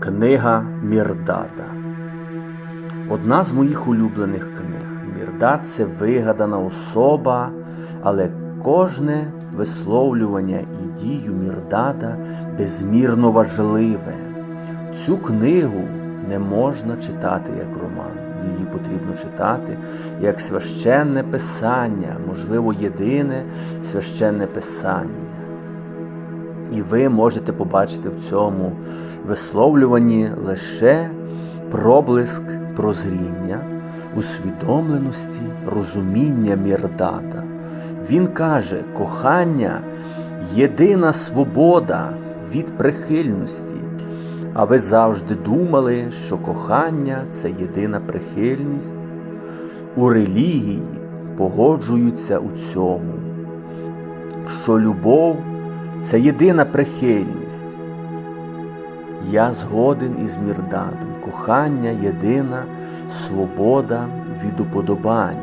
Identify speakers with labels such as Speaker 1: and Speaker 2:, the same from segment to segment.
Speaker 1: Книга Мірдада. Одна з моїх улюблених книг. Мірдад це вигадана особа, але кожне висловлювання і дію Мірдада безмірно важливе. Цю книгу не можна читати як роман. Її потрібно читати як священне писання, можливо, єдине священне писання. І ви можете побачити в цьому висловлюванні лише проблиск прозріння, усвідомленості, розуміння Мірдата. Він каже, кохання єдина свобода від прихильності. А ви завжди думали, що кохання це єдина прихильність? У релігії погоджуються у цьому, що любов це єдина прихильність. Я згоден із Мірдадом. Кохання єдина свобода від уподобання.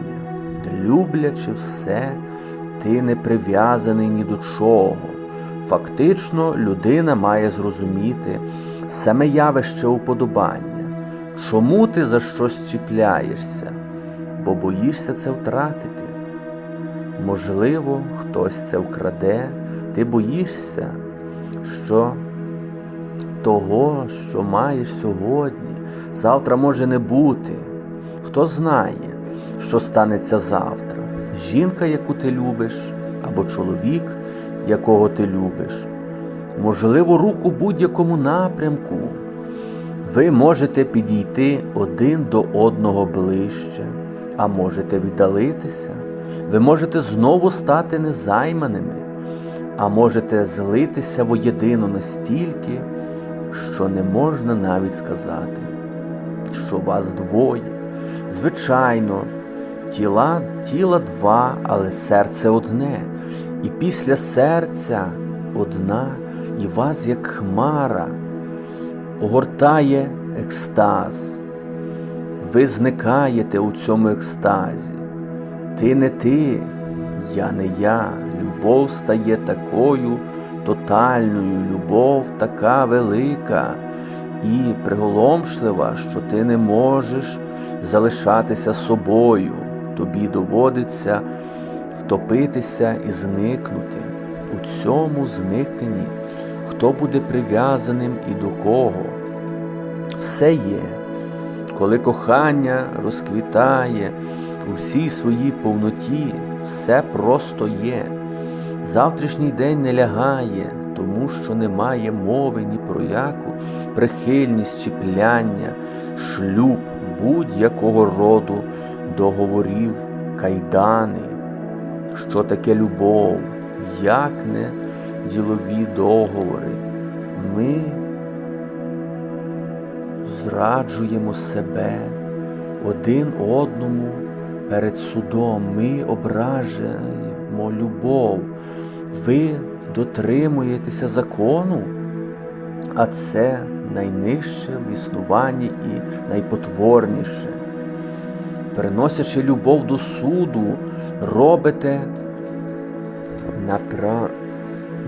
Speaker 1: Люблячи все, ти не прив'язаний ні до чого. Фактично, людина має зрозуміти саме явище уподобання. Чому ти за щось чіпляєшся, бо боїшся це втратити? Можливо, хтось це вкраде, ти боїшся, що того, що маєш сьогодні, завтра може не бути. Хто знає, що станеться завтра? Жінка, яку ти любиш, або чоловік, якого ти любиш, можливо, рух у будь-якому напрямку. Ви можете підійти один до одного ближче, а можете віддалитися. Ви можете знову стати незайманими, а можете злитися воєдино настільки, що не можна навіть сказати, що вас двоє. Звичайно, тіла, тіла два, але серце одне, і після серця одна, і вас, як хмара, огортає екстаз. Ви зникаєте у цьому екстазі. Ти не ти, я не я. Любов стає такою тотальною, любов така велика і приголомшлива, що ти не можеш залишатися собою. Тобі доводиться втопитися і зникнути. У цьому зникненні хто буде прив'язаним і до кого. Все є, коли кохання розквітає у всій своїй повноті, все просто є. Завтрашній день не лягає, тому що немає мови ні про яку прихильність чіпляння, шлюб будь-якого роду договорів, кайдани. Що таке любов, як не ділові договори? Ми зраджуємо себе один одному перед судом. Ми ображаємо любов. Ви дотримуєтеся закону, а це найнижче в існуванні і найпотворніше. Приносячи любов до суду, робите напра...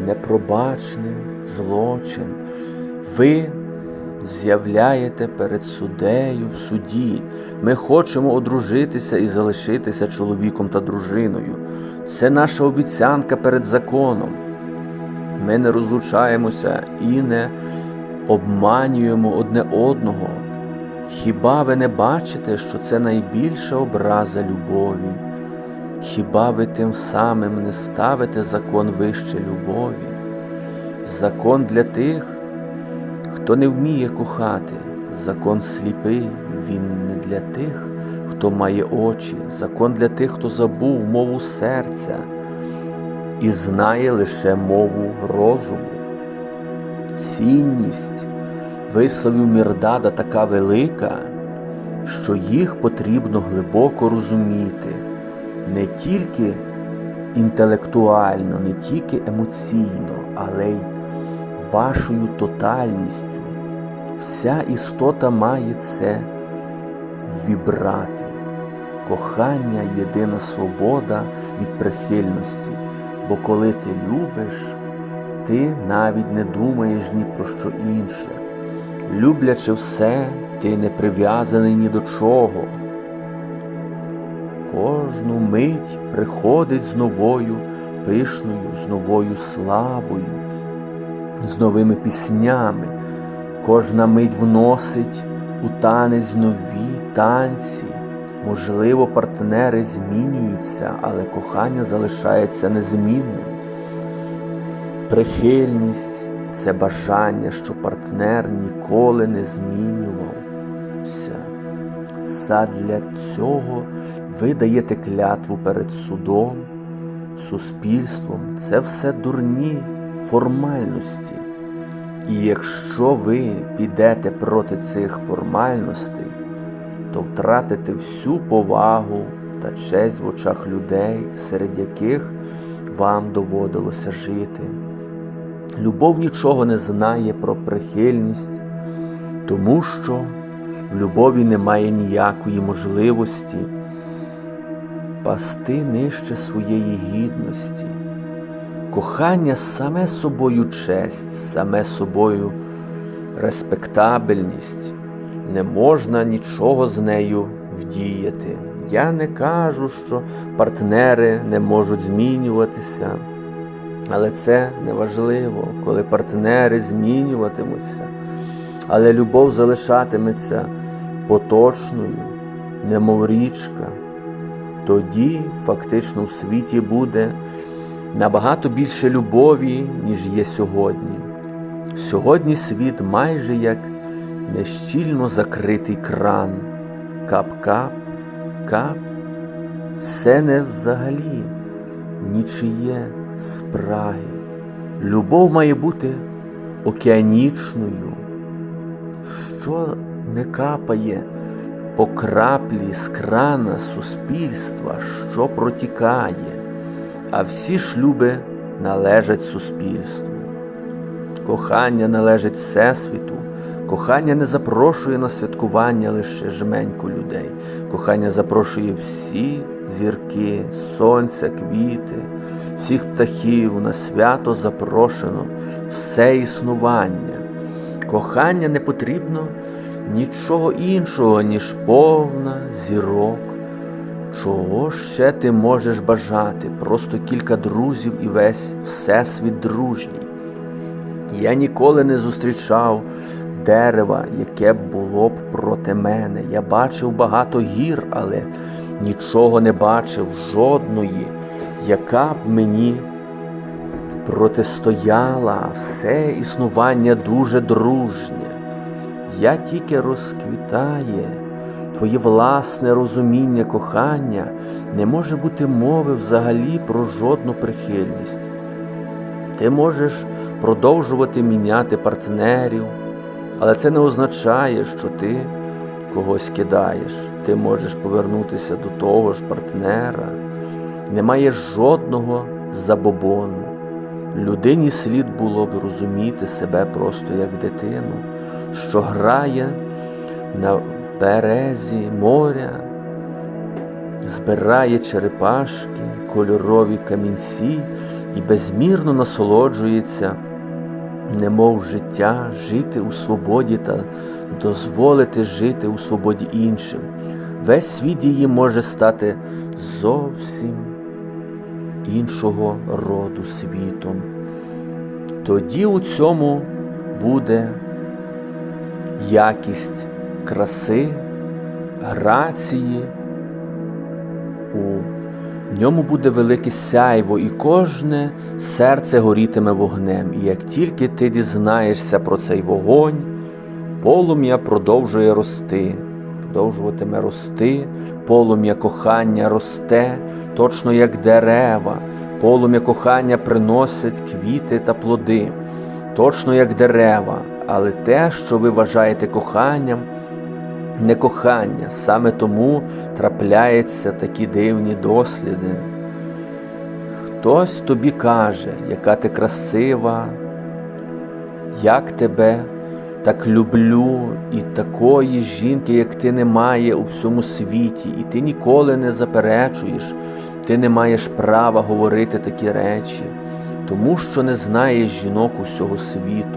Speaker 1: непробачним злочин. Ви з'являєте перед суддею в суді. Ми хочемо одружитися і залишитися чоловіком та дружиною. Це наша обіцянка перед законом. Ми не розлучаємося і не обманюємо одне одного. Хіба ви не бачите, що це найбільша образа любові? Хіба ви тим самим не ставите закон вище любові? Закон для тих, хто не вміє кохати, закон сліпий, він не для тих, хто має очі, закон для тих, хто забув мову серця і знає лише мову розуму. Цінність висловів Мірдада така велика, що їх потрібно глибоко розуміти не тільки інтелектуально, не тільки емоційно, але й вашою тотальністю. Вся істота має це вібрати. Кохання єдина свобода від прихильності, бо коли ти любиш, ти навіть не думаєш ні про що інше. Люблячи все, ти не прив'язаний ні до чого. Кожну мить приходить з новою пишною, з новою славою, з новими піснями. Кожна мить вносить у танець нові танці. Можливо, партнери змінюються, але кохання залишається незмінним. Прихильність це бажання, що партнер ніколи не змінювався. Задля цього ви даєте клятву перед судом, суспільством. Це все дурні формальності. І якщо ви підете проти цих формальностей, то втратите всю повагу та честь в очах людей, серед яких вам доводилося жити. Любов нічого не знає про прихильність, тому що в любові немає ніякої можливості пасти нижче своєї гідності. Кохання саме собою честь, саме собою респектабельність. Не можна нічого з нею вдіяти. Я не кажу, що партнери не можуть змінюватися, але це неважливо, коли партнери змінюватимуться, але любов залишатиметься поточною, немов річка. Тоді фактично в світі буде набагато більше любові, ніж є сьогодні. Сьогодні світ майже як нещільно закритий кран. Кап-кап, кап. Це не взагалі нічиє спраги. Любов має бути океанічною, що не капає по краплі з крана суспільства, що протікає, а всі шлюби належать суспільству. Кохання належить Всесвіту, кохання не запрошує на святкування лише жменьку людей. Кохання запрошує всі зірки, сонця, квіти, всіх птахів на свято запрошено все існування. Кохання не потрібно нічого іншого, ніж повна зірок. Чого ще ти можеш бажати? Просто кілька друзів і весь всесвіт дружній. Я ніколи не зустрічав дерева, яке було б проти мене. Я бачив багато гір, але нічого не бачив жодної, яка б мені протистояла все існування дуже дружнє. Я тільки розквітає, твоє власне розуміння кохання не може бути мови взагалі про жодну прихильність. Ти можеш продовжувати міняти партнерів, але це не означає, що ти когось кидаєш. Ти можеш повернутися до того ж партнера. Немає жодного забобону. Людині слід було б розуміти себе просто як дитину, що грає на березі моря, збирає черепашки, кольорові камінці і безмірно насолоджується, немов життя, жити у свободі та дозволити жити у свободі іншим. Весь світ її може стати зовсім іншого роду світом. Тоді у цьому буде якість краси, грації, у ньому буде велике сяйво, і кожне серце горітиме вогнем. І як тільки ти дізнаєшся про цей вогонь, полум'я продовжує рости, продовжуватиме рости, полум'я кохання росте, точно як дерева, полум'я кохання приносить квіти та плоди, точно як дерева, але те, що ви вважаєте коханням, не кохання, саме тому трапляються такі дивні досліди. Хтось тобі каже, яка ти красива, як тебе так люблю, і такої жінки, як ти, немає у всьому світі, і ти ніколи не заперечуєш, ти не маєш права говорити такі речі, тому що не знає жінок усього світу.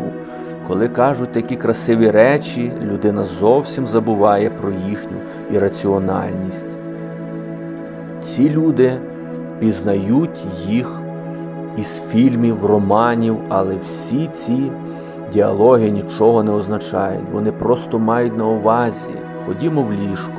Speaker 1: Коли кажуть такі красиві речі, людина зовсім забуває про їхню ірраціональність. Ці люди впізнають їх із фільмів, романів, але всі ці діалоги нічого не означають. Вони просто мають на увазі. Ходімо в ліжко.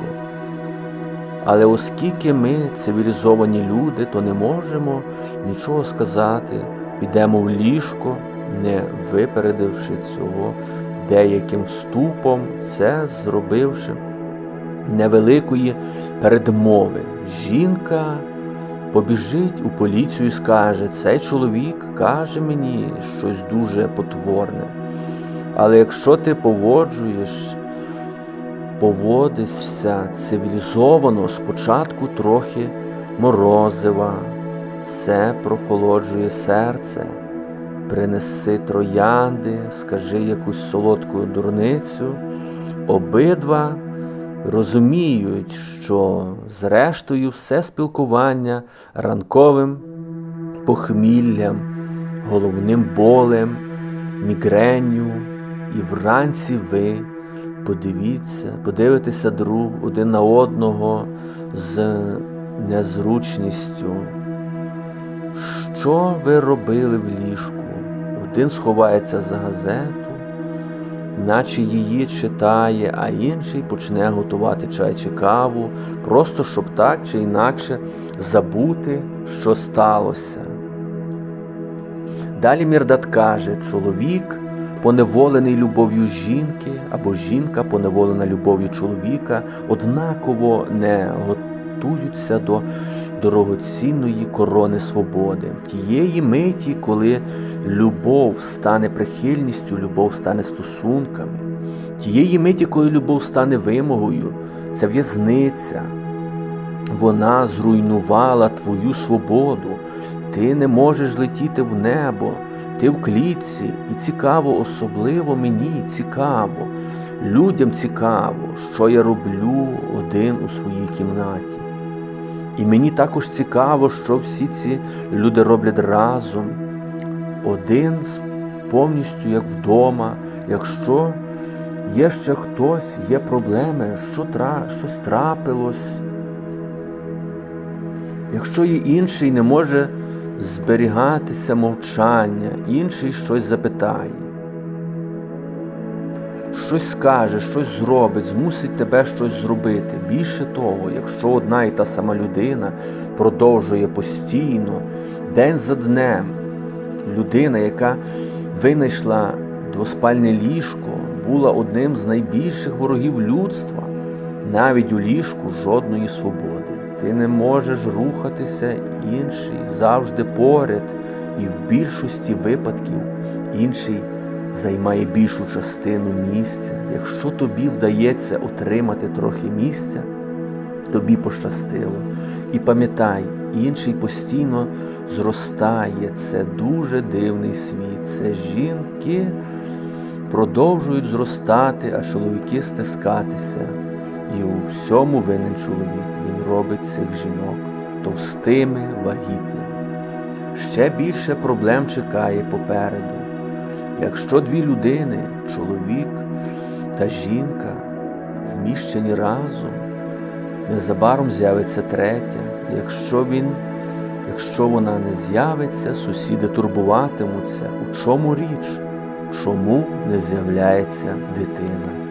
Speaker 1: Але оскільки ми цивілізовані люди, то не можемо нічого сказати. Підемо в ліжко, не випередивши цього деяким вступом, це зробивши невеликої передмови. Жінка побіжить у поліцію і скаже, цей чоловік каже мені щось дуже потворне. Але якщо ти поводжуєш, поводишся цивілізовано, спочатку трохи морозива, це прохолоджує серце. Принеси троянди, скажи якусь солодку дурницю. Обидва розуміють, що зрештою все спілкування ранковим похміллям, головним болем, мігренню, і вранці ви подивіться, подивитеся друг один на одного з незручністю. Що ви робили в ліжку? Один сховається за газету, наче її читає, а інший почне готувати чай чи каву, просто щоб так чи інакше забути, що сталося. Далі Мірдат каже, чоловік поневолений любов'ю жінки, або жінка поневолена любов'ю чоловіка, однаково не готуються до дорогоцінної корони свободи, тієї миті, коли любов стане прихильністю, любов стане стосунками, тієї миті, коли любов стане вимогою, це в'язниця. Вона зруйнувала твою свободу. Ти не можеш летіти в небо, ти в клітці, і цікаво, особливо мені цікаво, людям цікаво, що я роблю один у своїй кімнаті. І мені також цікаво, що всі ці люди роблять разом, один повністю як вдома, якщо є ще хтось, є проблеми, що тра... щось трапилось. Якщо є інший не може зберігатися мовчання, інший щось запитає, щось скаже, щось зробить, змусить тебе щось зробити. Більше того, якщо одна і та сама людина продовжує постійно, день за днем, людина, яка винайшла двоспальне ліжко, була одним з найбільших ворогів людства, навіть у ліжку жодної свободи. Ти не можеш рухатися, інший завжди поряд, і в більшості випадків інший займає більшу частину місця. Якщо тобі вдається отримати трохи місця, тобі пощастило. І пам'ятай, інший постійно зростає. Це дуже дивний світ. Це жінки продовжують зростати, а чоловіки стискатися. І у всьому винен чоловік. Він робить цих жінок товстими, вагітними. Ще більше проблем чекає попереду. Якщо дві людини, чоловік та жінка, вміщені разом, незабаром з'явиться третя. Якщо він, якщо вона не з'явиться, сусіди турбуватимуться. У чому річ? Чому не з'являється дитина?